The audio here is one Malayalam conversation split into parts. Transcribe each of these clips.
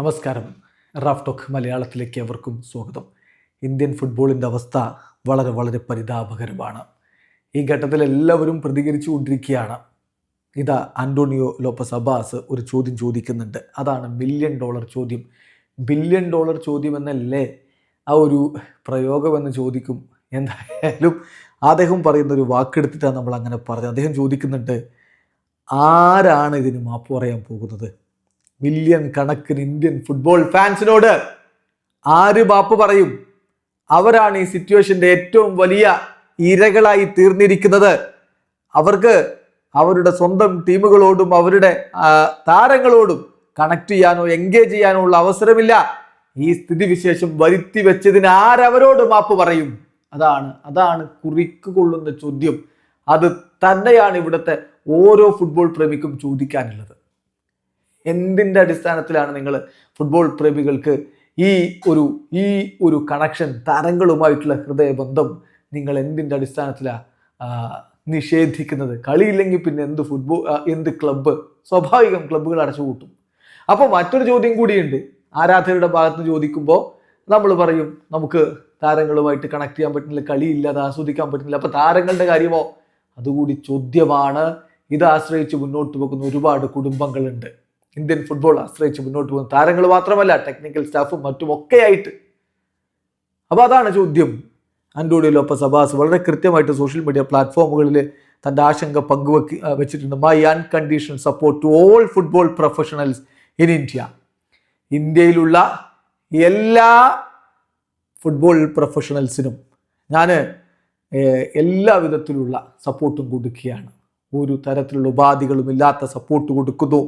നമസ്കാരം. റാഫ് ടോക്ക് മലയാളത്തിലേക്ക് അവർക്കും സ്വാഗതം. ഇന്ത്യൻ ഫുട്ബോളിന്റെ അവസ്ഥ വളരെ വളരെ പരിതാപകരമാണ്. ഈ ഘട്ടത്തിൽ എല്ലാവരും പ്രതികരിച്ചു കൊണ്ടിരിക്കുകയാണ്. ഇതാ ആന്റോണിയോ ലോപ്പസ് അബാസ് ഒരു ചോദ്യം ചോദിക്കുന്നുണ്ട്. അതാണ് മില്യൺ ഡോളർ ചോദ്യം. ബില്യൺ ഡോളർ ചോദ്യം എന്നല്ലേ? ആ ഒരു പ്രയോഗമെന്ന് ചോദിക്കും. എന്തായാലും അദ്ദേഹം പറയുന്ന ഒരു വാക്കെടുത്തിട്ടാണ് നമ്മൾ അങ്ങനെ പറഞ്ഞത്. അദ്ദേഹം ചോദിക്കുന്നുണ്ട് ആരാണ് ഇതിന് മാപ്പ് പറയാൻ പോകുന്നത്? മില്യൺ കണക്കിന് ഇന്ത്യൻ ഫുട്ബോൾ ഫാൻസിനോട് ആര് ബാപ്പ് പറയും? അവരാണ് ഈ സിറ്റുവേഷന്റെ ഏറ്റവും വലിയ ഇരകളായി തീർന്നിരിക്കുന്നത്. അവർക്ക് അവരുടെ സ്വന്തം ടീമുകളോടും അവരുടെ താരങ്ങളോടും കണക്ട് ചെയ്യാനോ എൻഗേജ് ചെയ്യാനോ ഉള്ള അവസരമില്ല. ഈ സ്ഥിതിവിശേഷം വരുത്തി വെച്ചതിന് ആരവരോട് മാപ്പ് പറയും? അതാണ് അതാണ് കുറിക്ക് കൊള്ളുന്ന ചോദ്യം. അത് തന്നെയാണ് ഇവിടുത്തെ ഓരോ ഫുട്ബോൾ പ്രേമിക്കും ചോദിക്കാനുള്ളത്. എന്തിന്റെ അടിസ്ഥാനത്തിലാണ് നിങ്ങൾ ഫുട്ബോൾ പ്രേമികൾക്ക് ഈ ഒരു ഈ ഒരു കണക്ഷൻ താരങ്ങളുമായിട്ടുള്ള ഹൃദയബന്ധം നിങ്ങൾ എന്തിന്റെ അടിസ്ഥാനത്തിലാണ് നിഷേധിക്കുന്നത്? കളിയില്ലെങ്കിൽ പിന്നെ എന്ത് ഫുട്ബോൾ എന്ത് ക്ലബ്ബ് സ്വാഭാവികം ക്ലബ്ബുകൾ അടച്ചുപൂട്ടും. അപ്പോൾ മറ്റൊരു ചോദ്യം കൂടിയുണ്ട്. ആരാധകരുടെ ഭാഗത്ത് ചോദിക്കുമ്പോൾ നമ്മൾ പറയും നമുക്ക് താരങ്ങളുമായിട്ട് കണക്ട് ചെയ്യാൻ പറ്റുന്നില്ല കളിയില്ല അത് ആസ്വദിക്കാൻ പറ്റുന്നില്ല. അപ്പോൾ താരങ്ങളുടെ കാര്യമോ? അതുകൂടി ചോദ്യമാണ്. ഇത് ആശ്രയിച്ച് മുന്നോട്ട് പോകുന്ന ഒരുപാട് കുടുംബങ്ങളുണ്ട്. ഇന്ത്യൻ ഫുട്ബോൾ ആശ്രയിച്ച് മുന്നോട്ട് പോകുന്ന താരങ്ങൾ മാത്രമല്ല ടെക്നിക്കൽ സ്റ്റാഫും മറ്റുമൊക്കെയായിട്ട് അപ്പോൾ അതാണ് ചോദ്യം. ആൻഡോണിയോ ലോപ്പസ് അബാസ് വളരെ കൃത്യമായിട്ട് സോഷ്യൽ മീഡിയ പ്ലാറ്റ്ഫോമുകളിൽ തന്റെ ആശങ്ക പങ്കുവെക്കി വെച്ചിട്ടുണ്ട്. My unconditional support to all football professionals in India ഇന്ത്യയിലുള്ള എല്ലാ ഫുട്ബോൾ പ്രൊഫഷണൽസിനും ഞാൻ എല്ലാ വിധത്തിലുള്ള സപ്പോർട്ടും കൊടുക്കുകയാണ്. ഒരു തരത്തിലുള്ള ഉപാധികളും ഇല്ലാത്ത സപ്പോർട്ട് കൊടുക്കുന്നു.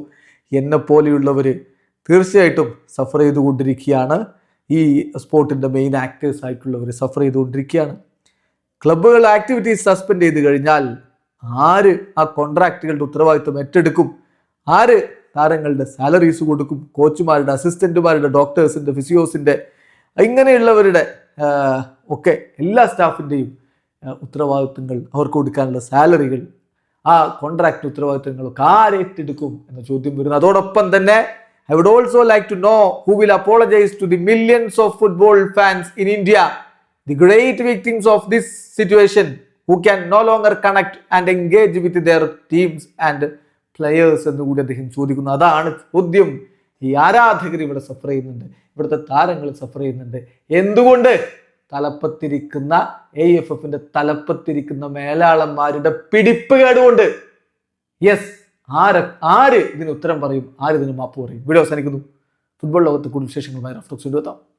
എന്നെ പോലെയുള്ളവർ തീർച്ചയായിട്ടും സഫർ ചെയ്തുകൊണ്ടിരിക്കുകയാണ്. ഈ സ്പോർട്ടിന്റെ മെയിൻ ആക്ടേഴ്സ് ആയിട്ടുള്ളവർ സഫർ ചെയ്തുകൊണ്ടിരിക്കുകയാണ്. ക്ലബ്ബുകൾ ആക്ടിവിറ്റീസ് സസ്പെൻഡ് ചെയ്ത് കഴിഞ്ഞാൽ ആര് ആ കോൺട്രാക്റ്റുകളുടെ ഉത്തരവാദിത്വം ഏറ്റെടുക്കും? ആര് താരങ്ങളുടെ സാലറീസ് കൊടുക്കും? കോച്ചുമാരുടെ അസിസ്റ്റന്റുമാരുടെ ഡോക്ടേഴ്സിന്റെ ഫിസിയോസിന്റെ ഇങ്ങനെയുള്ളവരുടെ ഒക്കെ എല്ലാ സ്റ്റാഫിന്റെയും ഉത്തരവാദിത്വങ്ങൾ അവർക്ക് കൊടുക്കാനുള്ള സാലറികൾ ആ കോൺട്രാക്ട് ഉത്തരവാദിത്തങ്ങളൊക്കെ ആരേറ്റെടുക്കും എന്ന ചോദ്യം വരുന്നു. അതോടൊപ്പം തന്നെ I would also like to know who will apologise to the millions of football fans in India the great victims of this situation who can no longer connect and engage with their teams and players എന്ന് കൂടി അദ്ദേഹം ചോദിക്കുന്നു. അതാണ് ചോദ്യം. ഈ ആരാധകർ ഇവിടെ സഫർ ചെയ്യുന്നുണ്ട്. ഇവിടുത്തെ താരങ്ങൾ സഫർ ചെയ്യുന്നുണ്ട്. എന്തുകൊണ്ട്? തലപ്പത്തിരിക്കുന്ന എ എഫ് എഫിന്റെ തലപ്പത്തിരിക്കുന്ന മേലാളന്മാരുടെ പിടിപ്പ് കേടുകൊണ്ട്. യെസ് ആര് ആര് ഇതിന് ഉത്തരം പറയും? ആര് ഇതിന് മാപ്പ് പറയും? വീഡിയോ അവസാനിക്കുന്നു. ഫുട്ബോൾ ലോകത്ത് കൂടുതൽ വിശേഷങ്ങളുമായി റഫ്ലക്സ് എത്താം.